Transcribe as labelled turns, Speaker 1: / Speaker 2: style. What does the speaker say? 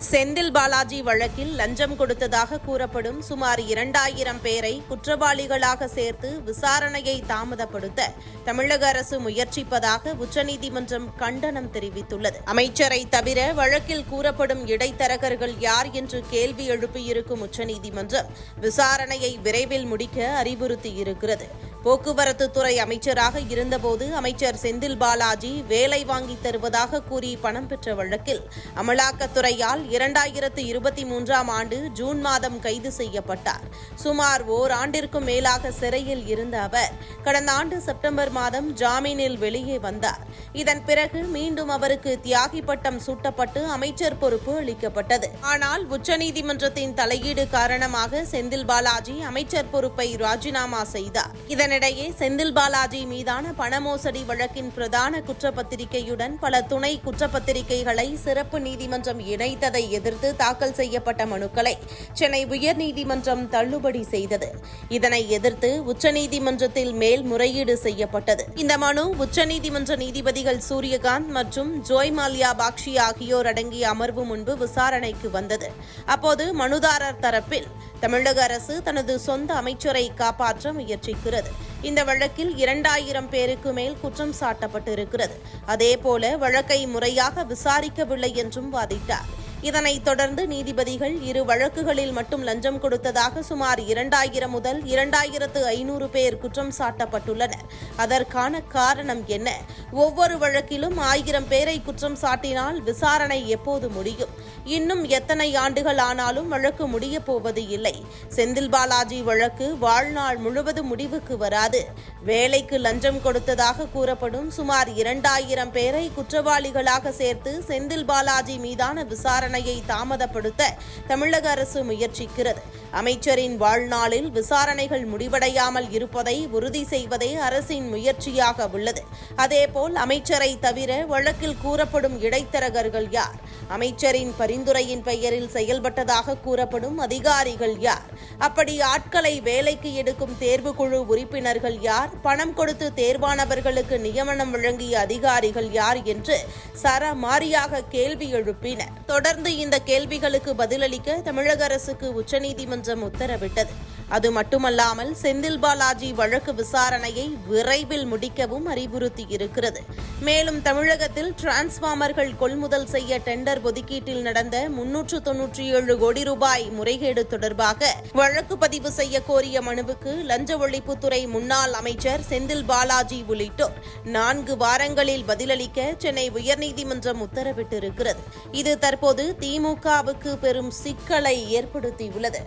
Speaker 1: செந்தில் பாலாஜி வழக்கில் லஞ்சம் கொடுத்ததாக கூறப்படும் சுமார் இரண்டாயிரம் பேரை குற்றவாளிகளாக சேர்த்து விசாரணையை தாமதப்படுத்த தமிழக அரசு முயற்சிப்பதாக உச்சநீதிமன்றம் கண்டனம் தெரிவித்துள்ளது. அமைச்சரை தவிர வழக்கில் கூறப்படும் இடைத்தரகர்கள் யார் என்று கேள்வி எழுப்பியிருக்கும் உச்சநீதிமன்றம் விசாரணையை விரைவில் முடிக்க அறிவுறுத்தியிருக்கிறது போக்குவரத்து துறை அமைச்சராக இருந்தபோது அமைச்சர் செந்தில் பாலாஜி வேலை வாங்கி தருவதாக கூறி பணம் பெற்ற வழக்கில் அமலாக்கத்துறையால் இரண்டாயிரத்து இருபத்தி மூன்றாம் ஆண்டு ஜூன் மாதம் கைது செய்யப்பட்டார். சுமார் ஓராண்டிற்கும் மேலாக சிறையில் இருந்த அவர் கடந்த ஆண்டு செப்டம்பர் மாதம் ஜாமீனில் வெளியே வந்தார். இதன் பிறகு மீண்டும் அவருக்கு தியாகி பட்டம் சூட்டப்பட்டு அமைச்சர் பொறுப்பு அளிக்கப்பட்டது. ஆனால் உச்சநீதிமன்றத்தின் தலையீடு காரணமாக செந்தில் பாலாஜி அமைச்சர் பொறுப்பை ராஜினாமா செய்தார். இதனிடையே செந்தில் பாலாஜி மீதான பண மோசடி வழக்கின் பிரதான குற்றப்பத்திரிகையுடன் பல துணை குற்றப்பத்திரிகைகளை சிறப்பு நீதிமன்றம் இணைத்தது அதை எதிர்த்து தாக்கல் செய்யப்பட்ட மனுக்களை சென்னை உயர்நீதிமன்றம் தள்ளுபடி செய்தது. இதனை எதிர்த்து உச்சநீதிமன்றத்தில் மேல்முறையீடு செய்யப்பட்டது. இந்த மனு உச்சநீதிமன்ற நீதிபதிகள் சூரியகாந்த் மற்றும் ஜோய் மால்யா பாக்ஷி ஆகியோர் அடங்கிய அமர்வு முன்பு விசாரணைக்கு வந்தது. அப்போது மனுதாரர் தரப்பில் தமிழக அரசு தனது சொந்த அமைச்சரை காப்பாற்ற முயற்சிக்கிறது. இந்த வழக்கில் இரண்டாயிரம் பேருக்கு மேல் குற்றம் சாட்டப்பட்டிருக்கிறது. அதேபோல வழக்கை முறையாக விசாரிக்கவில்லை என்றும் வாதிட்டார். இதனைத் தொடர்ந்து நீதிபதிகள் இரு வழக்குகளில் மட்டும் லஞ்சம் கொடுத்ததாக சுமார் இரண்டாயிரம் முதல் இரண்டாயிரத்து ஐநூறு பேர் குற்றம் சாட்டப்பட்டுள்ளனர். அதற்கான காரணம் என்ன? ஒவ்வொரு வழக்கிலும் ஆயிரம் பேரை குற்றம் சாட்டினால் விசாரணை எப்போது முடியும்? இன்னும் எத்தனை ஆண்டுகள் ஆனாலும் வழக்கு முடியப் போவது இல்லை. செந்தில் பாலாஜி வழக்கு வாழ்நாள் முழுவதும் முடிவுக்கு வராது. வேலைக்கு லஞ்சம் கொடுத்ததாக கூறப்படும் சுமார் இரண்டாயிரம் பேரை குற்றவாளிகளாக சேர்த்து செந்தில் பாலாஜி மீதான விசாரணையை தாமதப்படுத்த தமிழக அரசு முயற்சிக்கிறது. அமைச்சரின் வாழ்நாளில் விசாரணைகள் முடிவடையாமல் இருப்பதை உறுதி செய்வதே அரசின் முயற்சியாக உள்ளது. அதேபோல் அமைச்சரை தவிர வழக்கில் கூறப்படும் இடைத்தரகர்கள் யார்? அமைச்சரின் பரிந்துரையின் பெயரில் செயல்பட்டதாக கூறப்படும் அதிகாரிகள் யார்? அப்படி ஆட்களை வேலைக்கு எடுக்கும் தேர்வுக்குழு உறுப்பினர்கள் யார்? பணம் கொடுத்து தேர்வானவர்களுக்கு நியமனம் வழங்கிய அதிகாரிகள் யார் என்று சரமாரியாக கேள்வி எழுப்பினர் தொடர்ந்து இந்த கேள்விகளுக்கு பதிலளிக்க தமிழக அரசுக்கு உச்சநீதிமன்றம் உத்தரவிட்டது. அது மட்டுமல்லாமல் செந்தில் பாலாஜி வழக்கு விசாரணையை விரைவில் முடிக்கவும் அறிவுறுத்தியிருக்கிறது. மேலும் தமிழகத்தில் டிரான்ஸ்பார்மர்கள் கொள்முதல் செய்ய டெண்டர் ஒதுக்கீட்டில் நடந்த முன்னூற்று தொன்னூற்றி ஏழு கோடி ரூபாய் முறைகேடு தொடர்பாக வழக்கு பதிவு செய்ய கோரிய மனுவுக்கு லஞ்ச ஒழிப்புத்துறை முன்னாள் அமைச்சர் செந்தில் பாலாஜி உள்ளிட்டோர் நான்கு வாரங்களில் பதிலளிக்க சென்னை உயர்நீதிமன்றம் உத்தரவிட்டிருக்கிறது. இது தற்போது திமுகவுக்கு பெரும் சிக்கலை ஏற்படுத்தியுள்ளது.